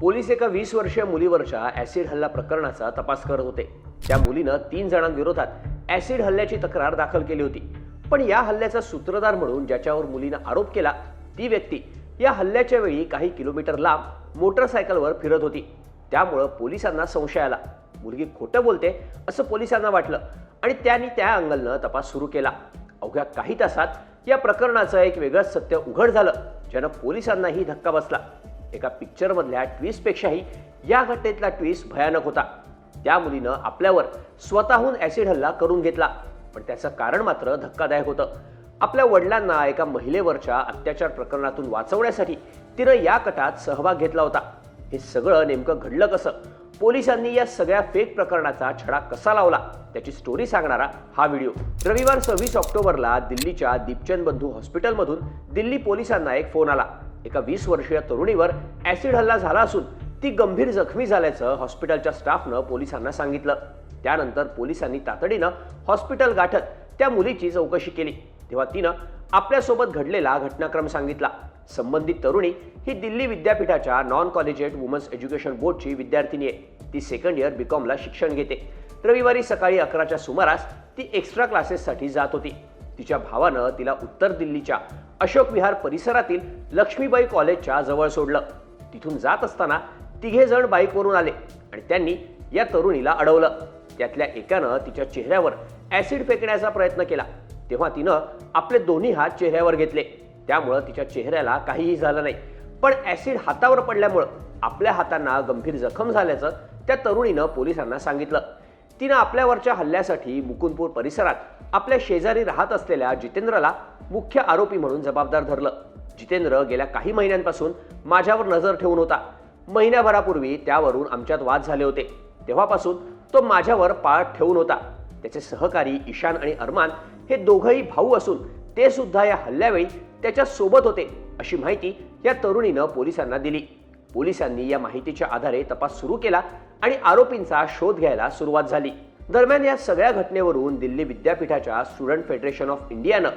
Police एका वीस वर्षीय मुलीवरच्या ॲसिड हल्ला प्रकरणाचा तपास करत होते. त्या मुलीनं तीन जणांविरोधात ॲसिड हल्ल्याची तक्रार दाखल केली होती. पण या हल्ल्याचा सूत्रधार म्हणून ज्याच्यावर मुलीनं आरोप केला ती व्यक्ती या हल्ल्याच्या वेळी काही किलोमीटर लांब मोटरसायकलवर फिरत होती. त्यामुळं पोलिसांना संशय आला. मुलगी खोटं बोलते असं पोलिसांना वाटलं आणि त्यांनी त्या अँगलनं तपास सुरू केला. अवघ्या काही तासात या प्रकरणाचं एक वेगळंच सत्य उघड झालं ज्यानं पोलिसांनाही धक्का बसला. एका पिक्चरमधल्या ट्विस्टपेक्षाही या घटनेतला ट्विस्ट भयानक होता. त्या मुलीनं आपल्यावर स्वतःहून ॲसिड हल्ला करून घेतला. पण त्याचं कारण मात्र धक्कादायक होतं. आपल्या वडिलांना एका महिलेवरच्या अत्याचार प्रकरणातून वाचवण्यासाठी तिनं या कटात सहभाग घेतला होता. हे सगळं नेमकं घडलं कसं? पोलिसांनी या सगळ्या फेक प्रकरणाचा छडा कसा लावला? त्याची स्टोरी सांगणारा हा व्हिडिओ. रविवार सव्वीस ऑक्टोबरला दिल्लीच्या दीपचंद बंधू हॉस्पिटलमधून दिल्ली पोलिसांना एक फोन आला. एका वीस वर्षीय तरुणीवर ॲसिड हल्ला झाला असून ती गंभीर जखमी झाल्याचं हॉस्पिटलच्या स्टाफनं पोलिसांना सांगितलं. त्यानंतर पोलिसांनी तातडीनं हॉस्पिटल गाठत त्या मुलीची चौकशी केली. तेव्हा तिनं आपल्यासोबत घडलेला घटनाक्रम सांगितला. संबंधित तरुणी ही दिल्ली विद्यापीठाच्या नॉन कॉलेजिएट वुमन्स एज्युकेशन बोर्डची विद्यार्थिनी आहे. ती सेकंड इयर बीकॉमला शिक्षण घेते. रविवारी सकाळी अकराच्या सुमारास ती एक्स्ट्रा क्लासेससाठी जात होती. तिच्या भावानं तिला उत्तर दिल्लीच्या अशोक विहार परिसरातील लक्ष्मीबाई कॉलेजच्या जवळ सोडलं. तिथून जात असताना तिघे जण बाईकवरून आले आणि त्यांनी या तरुणीला अडवलं. त्यातल्या एकानं तिच्या चेहऱ्यावर ॲसिड फेकण्याचा प्रयत्न केला. तेव्हा तिनं आपले दोन्ही हात चेहऱ्यावर घेतले. त्यामुळं तिच्या चेहऱ्याला काहीही झालं नाही. पण ॲसिड हातावर पडल्यामुळं आपल्या हातांना गंभीर जखम झाल्याचं त्या तरुणीनं पोलिसांना सांगितलं. तिनं आपल्यावरच्या हल्ल्यासाठी मुकुंदपूर परिसरात आपल्या शेजारी राहत असलेल्या जितेंद्रला मुख्य आरोपी म्हणून जबाबदार धरलं. जितेंद्र गेल्या काही महिन्यांपासून माझ्यावर नजर ठेवून होता. महिन्याभरापूर्वी त्यावरून आमच्यात वाद झाले होते. तेव्हापासून तो माझ्यावर पाळ ठेवून होता. त्याचे सहकारी ईशान आणि अरमान हे दोघंही भाऊ असून ते सुद्धा या हल्ल्यावेळी त्याच्या सोबत होते अशी माहिती या तरुणीनं पोलिसांना दिली. पोलिसांनी या माहितीच्या आधारे तपास सुरू केला आणि आरोपींचा शोध घ्यायला सुरुवात झाली. दरम्यान या सगळ्या घटनेवरून दिल्ली विद्यापीठाच्या स्टुडंट फेडरेशन ऑफ इंडियानं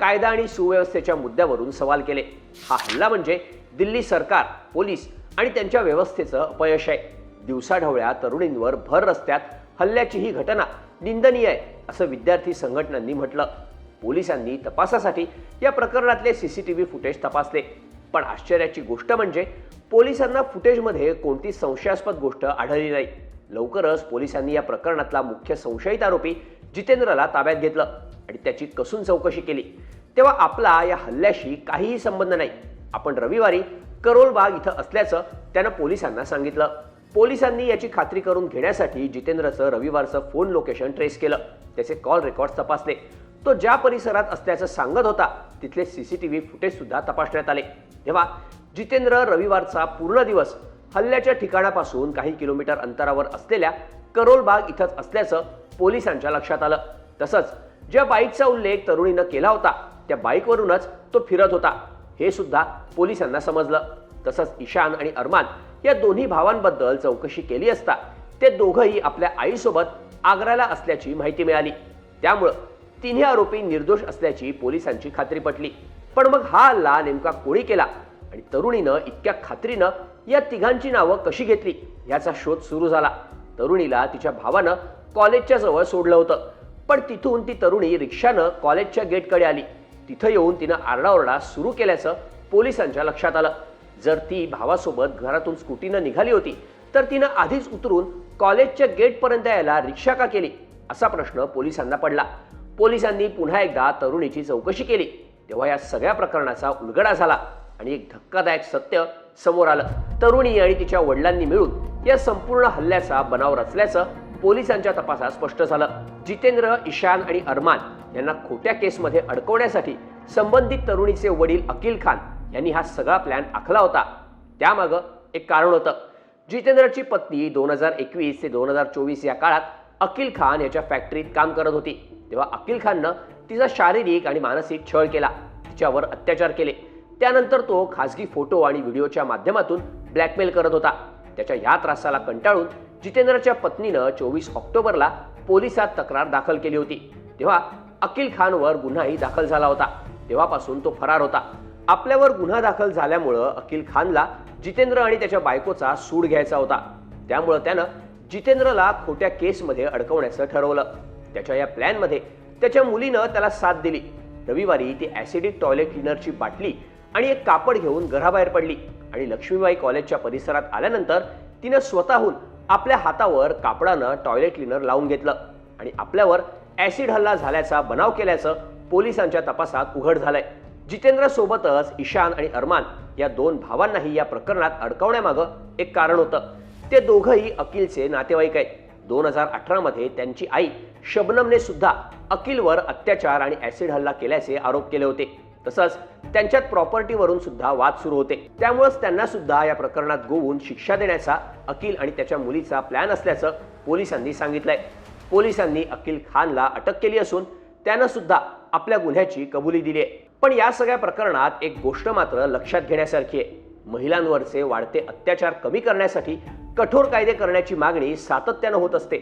कायदा आणि सुव्यवस्थेच्या मुद्द्यावरून सवाल केले. हा हल्ला म्हणजे दिल्ली सरकार पोलीस आणि त्यांच्या व्यवस्थेचं अपयश आहे. दिवसाढवळ्या तरुणींवर भर रस्त्यात हल्ल्याची ही घटना निंदनीय आहे असं विद्यार्थी संघटनांनी म्हटलं. पोलिसांनी तपासासाठी या प्रकरणातले सीसीटीव्ही फुटेज तपासले. पण आश्चर्याची गोष्ट म्हणजे पोलिसांना फुटेजमध्ये कोणती संशयास्पद गोष्ट आढळली नाही. लवकरच पोलिसांनी या प्रकरणातला मुख्य संशयित आरोपी जितेंद्रला ताब्यात घेतलं आणि त्याची कसून चौकशी केली. तेव्हा आपला या हल्ल्याशी काहीही संबंध नाही. आपण रविवारी करोलबाग इथं असल्याचं त्यानं पोलिसांना सांगितलं. पोलिसांनी याची खात्री करून घेण्यासाठी जितेंद्रचं रविवारचं फोन लोकेशन ट्रेस केलं. त्याचे कॉल रेकॉर्ड तपासले. तो ज्या परिसरात असल्याचं सांगत होता तिथले सीसीटीव्ही फुटेज सुद्धा तपासण्यात आले. तेव्हा जितेंद्र रविवारचा पूर्ण दिवस हल्ल्याच्या ठिकाणापासून काही किलोमीटर अंतरावर असलेल्या करोलबाग इथंच असल्याचं पोलिसांच्या लक्षात आलं. तसंच ज्या बाईकचा उल्लेख तरुणीनं केला होता त्या बाईकवरूनच तो फिरत होता. हे सुद्धा पोलिसांना समजलं. तसंच ईशान आणि अरमान या दोन्ही भावांबद्दल चौकशी केली असता ते दोघंही आपल्या आईसोबत आग्र्याला असल्याची माहिती मिळाली. त्यामुळं तिन्ही आरोपी निर्दोष असल्याची पोलिसांची खात्री पटली. पण मग हा हल्ला नेमका कोणी केला आणि तरुणीनं इतक्या खात्रीनं या तिघांची नावं कशी घेतली याचा शोध सुरू झाला. तरुणीला तिच्या भावानं कॉलेजच्या जवळ सोडलं होतं. पण तिथून ती तरुणी रिक्षानं कॉलेजच्या गेटकडे आली. तिथं येऊन तिनं आरडाओरडा सुरू केल्याचं पोलिसांच्या लक्षात आलं. जर ती भावासोबत घरातून स्कूटीनं निघाली होती तर तिनं आधीच उतरून कॉलेजच्या गेटपर्यंत यायला रिक्षा का केली? असा प्रश्न पोलिसांना पडला. पोलिसांनी पुन्हा एकदा तरुणीची चौकशी केली. तेव्हा या सगळ्या प्रकरणाचा उलगडा झाला आणि एक धक्कादायक सत्य समोर आलं. तरुणी आणि तिच्या वडिलांनी मिळून या संपूर्ण हल्ल्याचा बनाव रचल्याचं पोलिसांच्या तपासात स्पष्ट झालं. जितेंद्र ईशान आणि अरमान यांना खोट्या केसमध्ये अडकवण्यासाठी संबंधित तरुणीचे वडील अकिल खान यांनी हा सगळा प्लॅन आखला होता. त्यामागं एक कारण होतं. जितेंद्रची पत्नी दोन हजार एकवीस ते दोन हजार चोवीस या काळात अकिल खान याच्या फॅक्टरीत काम करत होती. तेव्हा अकिल खाननं तिचा शारीरिक आणि मानसिक छळ केला. तिच्यावर अत्याचार केले. त्यानंतर तो खासगी फोटो आणि व्हिडिओच्या माध्यमातून ब्लॅकमेल करत होता. त्याच्या या त्रासाला कंटाळून जितेंद्रच्या पत्नीनं चोवीस ऑक्टोबरला पोलिसात तक्रार दाखल केली होती. तेव्हा अकिल खानवर गुन्हाही दाखल झाला होता. तेव्हापासून तो फरार होता. आपल्यावर गुन्हा दाखल झाल्यामुळं अकिल खानला जितेंद्र आणि त्याच्या बायकोचा सूड घ्यायचा होता. त्यामुळं त्यानं जितेंद्रला खोट्या केसमध्ये अडकवण्याचं ठरवलं. त्याच्या या प्लॅनमध्ये त्याच्या मुलीनं त्याला साथ दिली. रविवारी ती ॲसिडिक टॉयलेट क्लिनरची बाटली आणि एक कापड घेऊन घराबाहेर पडली आणि लक्ष्मीबाई कॉलेजच्या परिसरात आल्यानंतर तिनं स्वतःहून आपल्या हातावर कापडानं टॉयलेट क्लिनर लावून घेतलं आणि आपल्यावर ॲसिड हल्ला झाल्याचा बनाव केल्याचं पोलिसांच्या तपासात उघड झालंय. जितेंद्र सोबतच ईशान आणि अरमान या दोन भावांनाही या प्रकरणात अडकवण्यामागं एक कारण होतं. ते दोघंही अकिलचे नातेवाईक आहेत. दोन हजार अठरामध्ये त्यांची आई शबनमने सुद्धा अकिलवर अत्याचार आणि ॲसिड हल्ला केल्याचे आरोप केले होते. तसंच त्यांच्यात प्रॉपर्टीवरून सुद्धा वाद सुरू होते. त्यामुळेच त्यांना सुद्धा या प्रकरणात गोवून शिक्षा देण्याचा अकिल आणि त्याच्या मुलीचा प्लॅन असल्याचं पोलिसांनी सांगितलंय. पोलिसांनी अकिल खानला अटक केली असून त्यानं सुद्धा आपल्या गुन्ह्याची कबुली दिली आहे. पण या सगळ्या प्रकरणात एक गोष्ट मात्र लक्षात घेण्यासारखी आहे. महिलांवरचे वाढते अत्याचार कमी करण्यासाठी कठोर कायदे करण्याची मागणी सातत्यानं होत असते.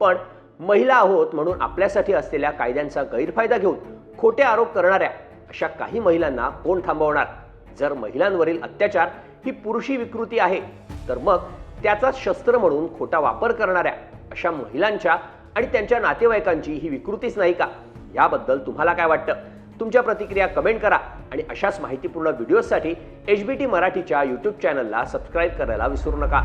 पण महिला आहोत म्हणून आपल्यासाठी असलेल्या कायद्यांचा गैरफायदा घेऊन खोटे आरोप करणाऱ्या अशा काही महिलांना कोण थांबवणार? जर महिलांवरील अत्याचार ही पुरुषी विकृती आहे तर मग त्याचा शस्त्र म्हणून खोटा वापर करणाऱ्या अशा महिलांच्या आणि त्यांच्या नातेवाईकांची ही विकृतीच नाही का? याबद्दल तुम्हाला काय वाटतं? तुमच्या प्रतिक्रिया कमेंट करा आणि अशाच माहितीपूर्ण व्हिडिओसाठी एच बी टी मराठीच्या यूट्यूब चॅनलला सबस्क्राईब करायला विसरू नका.